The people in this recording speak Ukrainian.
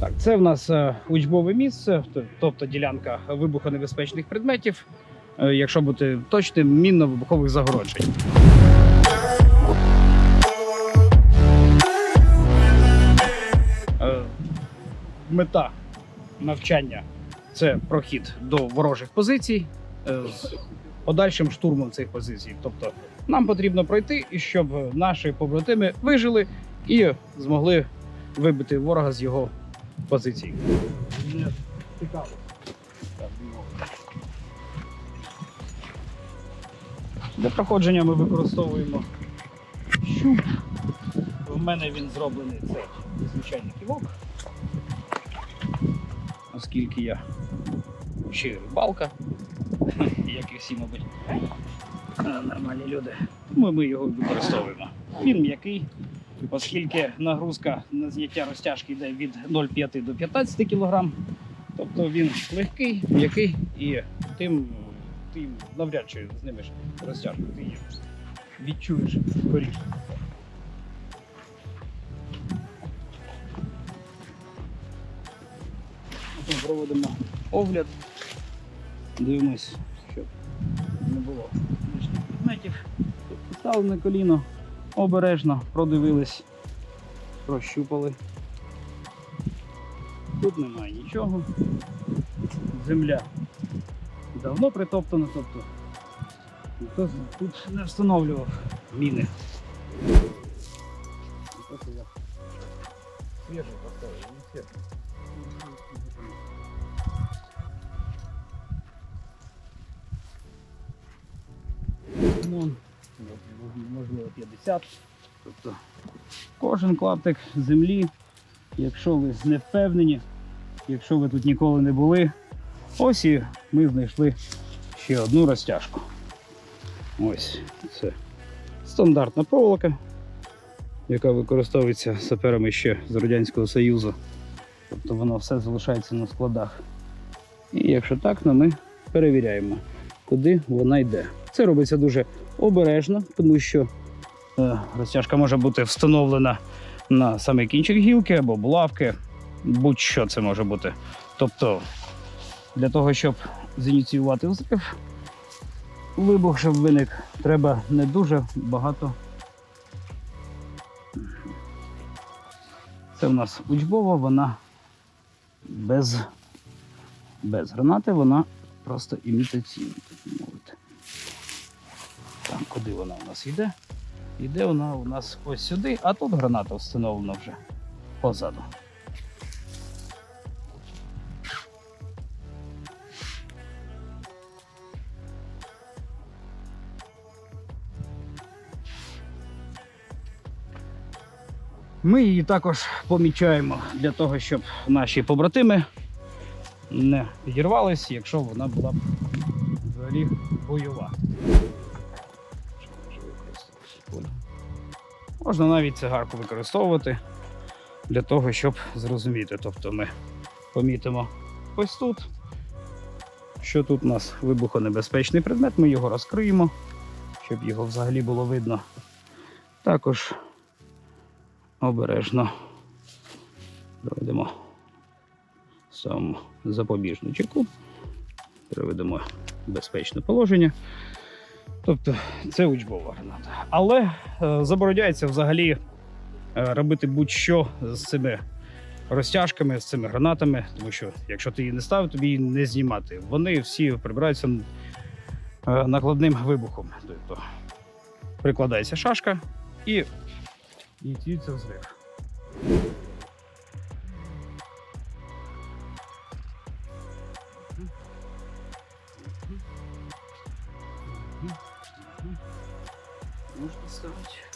Так, це в нас е, учбове місце, тобто ділянка вибухонебезпечних предметів, е, якщо бути точним, мінно-вибухових загороджень. Е, Мета навчання це прохід до ворожих позицій з подальшим штурмом цих позицій. Тобто нам потрібно пройти, і щоб наші побратими вижили і змогли вибити ворога з його позицій. Цікаво. Для проходження ми використовуємо щуп. У мене він зроблений це звичайний ківок. Оскільки я ще рибалка, як і всі, мабуть, е, нормальні люди. Тому ми його використовуємо. Він м'який, оскільки нагрузка на зняття розтяжки йде від 0,5 до 15 кг. Тобто він легкий, м'який і тим ти навряд чи знімеш розтяжку, ти її відчуєш скоріше. Проводимо огляд, дивимось, щоб не було лишніх предметів. Стали на коліно, обережно продивились, прощупали. Тут немає нічого. Земля давно притоптана, тобто ніхто тут не встановлював міни. Свіжий поставив, не. Вон, можливо 50. Тобто кожен клаптик землі, якщо ви не впевнені, якщо ви тут ніколи не були, ось і ми знайшли ще одну розтяжку. Ось це стандартна проволока, яка використовується саперами ще з Радянського Союзу. Тобто воно все залишається на складах. І якщо так, то ми перевіряємо, куди вона йде. Це робиться дуже обережно, тому що е, розтяжка може бути встановлена на самий кінчик гілки або булавки, будь-що це може бути. Тобто, для того, щоб зініціювати взрив, вибух, щоб виник, треба не дуже багато. Це в нас учбова, вона без, без гранати, вона просто імітаційна, так куди вона у нас йде? Йде вона у нас ось сюди, а тут граната встановлена вже позаду. Ми її також помічаємо для того, щоб наші побратими не підірвались, якщо вона була б взагалі бойова. Поле? Можна навіть цигарку використовувати для того, щоб зрозуміти. Тобто ми помітимо ось тут, що тут у нас вибухонебезпечний предмет, ми його розкриємо, щоб його взагалі було видно. Також обережно проведемо сам запобіжну чеку, приведемо безпечне положення. Тобто це учбова граната. Але е, забороняється взагалі е, робити будь-що з цими розтяжками, з цими гранатами, тому що якщо ти її не ставив, тобі її не знімати. Вони всі прибираються е, накладним вибухом. Тобто прикладається шашка і ініціюється взрив. Можна ставити.